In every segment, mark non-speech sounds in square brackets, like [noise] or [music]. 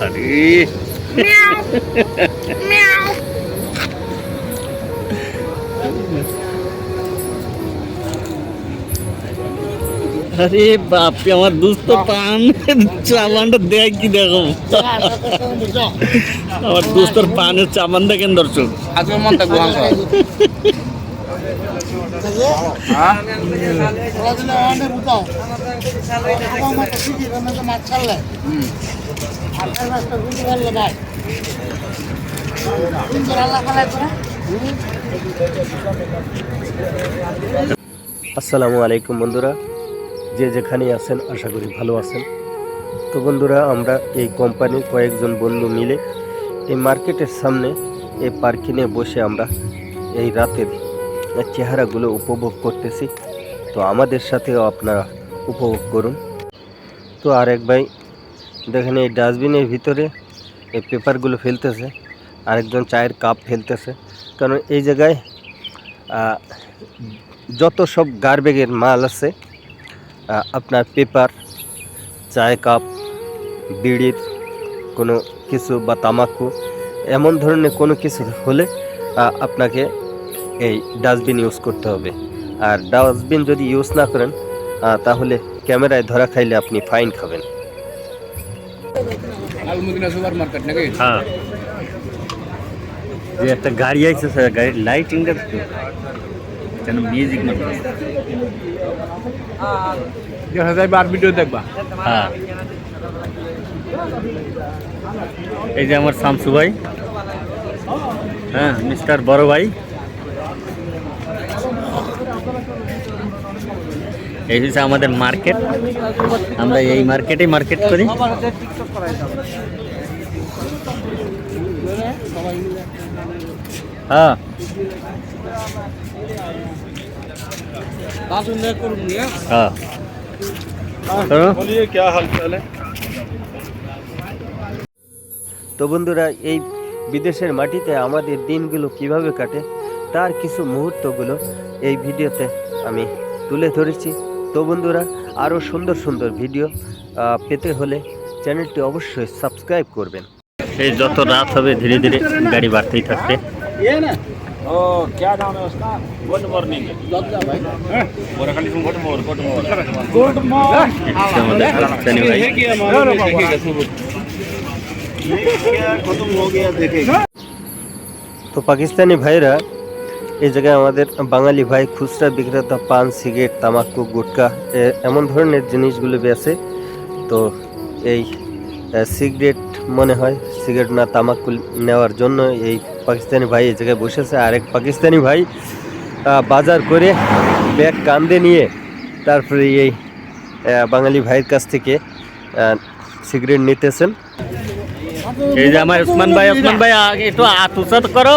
আরে [laughs] আরে বাপরে আমার দুস্থ পান। চামানটা দেখ কি দেখো। [laughs] আমার দুস্তর পানের চামান দেখেন দর্শক আজকে মনটা [laughs] আসসালামু আলাইকুম বন্ধুরা। যে যেখানে আছেন, আশা করি ভালো আছেন। তো বন্ধুরা, আমরা এই কোম্পানির কয়েকজন বন্ধু মিলে এই মার্কেটের সামনে এই পার্কিংয়ে বসে আমরা এই রাতের চেহারাগুলো উপভোগ করতেছি। তো আমাদের সাথেও আপনারা উপভোগ করুন। তো আরেক ভাই, দেখেন এই ডাস্টবিনের ভিতরে এই পেপারগুলো ফেলতেছে, আরেকজন চায়ের কাপ ফেলতেছে। কারণ এই জায়গায় যত সব গার্বেগের মাল আছে আপনার পেপার চায় কাপ, বিড়ির কোনো কিছু বা তামাকু, এমন ধরনের কোনো কিছু হলে আপনাকে এই ডাস্টবিন ইউজ করতে হবে। আর ডাস্টবিন যদি ইউজ না করেন তাহলে ক্যামেরায় ধরা খাইলে আপনি ফাইন খাবেন। আলমুদিনা সুপার মার্কেট নাকি? হ্যাঁ। যে একটা গাড়ি আছে স্যার গাড়ির লাইটিংটা যেন মিউজিক না দেখা যায় ভিডিও দেখবা। হ্যাঁ। এই যে আমার শামসু ভাই। হ্যাঁ মিস্টার বড় ভাই। এই হচ্ছে আমাদের মার্কেট। আমরা এই মার্কেটে মার্কেট করি। হ্যাঁ। হ্যাঁ। তো- তো বন্ধুরা, এই বিদেশের মাটিতে আমাদের দিনগুলো কীভাবে কাটে, তার কিছু মুহূর্তগুলো এই ভিডিওতে আমি তুলে ধরেছি। তো বন্ধুরা আরও সুন্দর সুন্দর ভিডিও পেতে হলে চ্যানেলটি অবশ্যই সাবস্ক্রাইব করবেন। সেই যত রাত হবে ধীরে ধীরে গাড়ি বাড়তেই থাকবে। তো পাকিস্তানি ভাইরা এই জায়গায় আমাদের বাঙালি ভাই খুচরা বিক্রেতা, পান, সিগারেট, তামাকু, গুটকা এমন ধরনের জিনিসগুলো বেছে তো এই সিগারেট মনে হয়, সিগারেট না তামাকু নেওয়ার জন্য এই পাকিস্তানি ভাই এই জায়গায় বসেছে। আরেক পাকিস্তানি ভাই বাজার করে ব্যাগ কান্দে নিয়ে তারপরে এই বাঙালি ভাইয়ের কাছ থেকে সিগারেট নিতেছেন। এই যে আমার উসমান ভাই উসমান ভাই একটু আতুসা তো করো।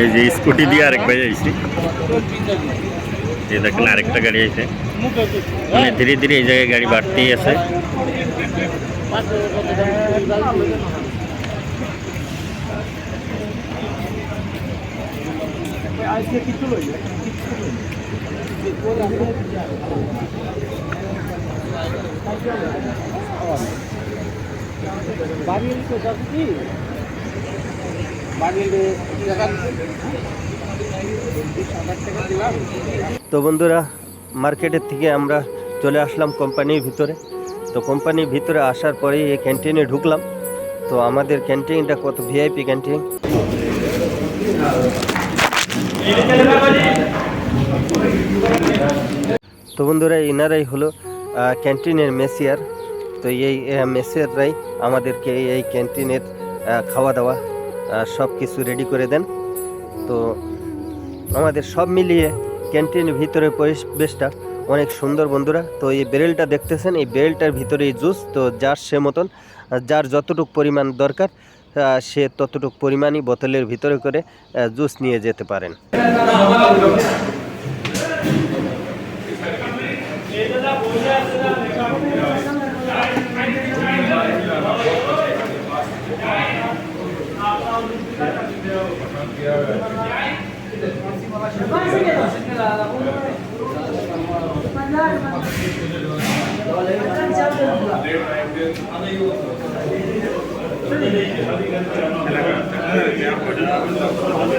এই যে স্কুটি দিয়ে আরেক ভাই আইছি। এই দেখেন আরেকটা গাড়ি আইছে। মানে ধীরে ধীরে এই জায়গায় গাড়ি বাড়তেই আছে। বাড়ির তো বন্ধুরা মার্কেটের থেকে আমরা চলে আসলাম কোম্পানির ভিতরে। তো কোম্পানির ভিতরে আসার পরেই এই ক্যান্টিনে ঢুকলাম। তো আমাদের ক্যান্টিনটা কত? VIP canteen. তো বন্ধুরা এনারাই হলো ক্যান্টিনের মেসিয়ার। তো এই মেসিয়াররাই আমাদেরকে এই- ক্যান্টিনের খাওয়া দাওয়া সব কিছু রেডি করে দেন। তো আমাদের সব মিলিয়ে ক্যান্টিনের ভিতরে পরিবেশটা অনেক সুন্দর বন্ধুরা। তো এই বেরেলটা দেখতেছেন, এই বেরেলটার ভিতরে জুস, তো যার সে মতন যার যতটুক পরিমাণ দরকার সে ততটুক পরিমাণই বোতলের ভিতরে করে জুস নিয়ে যেতে পারেন। Thank you.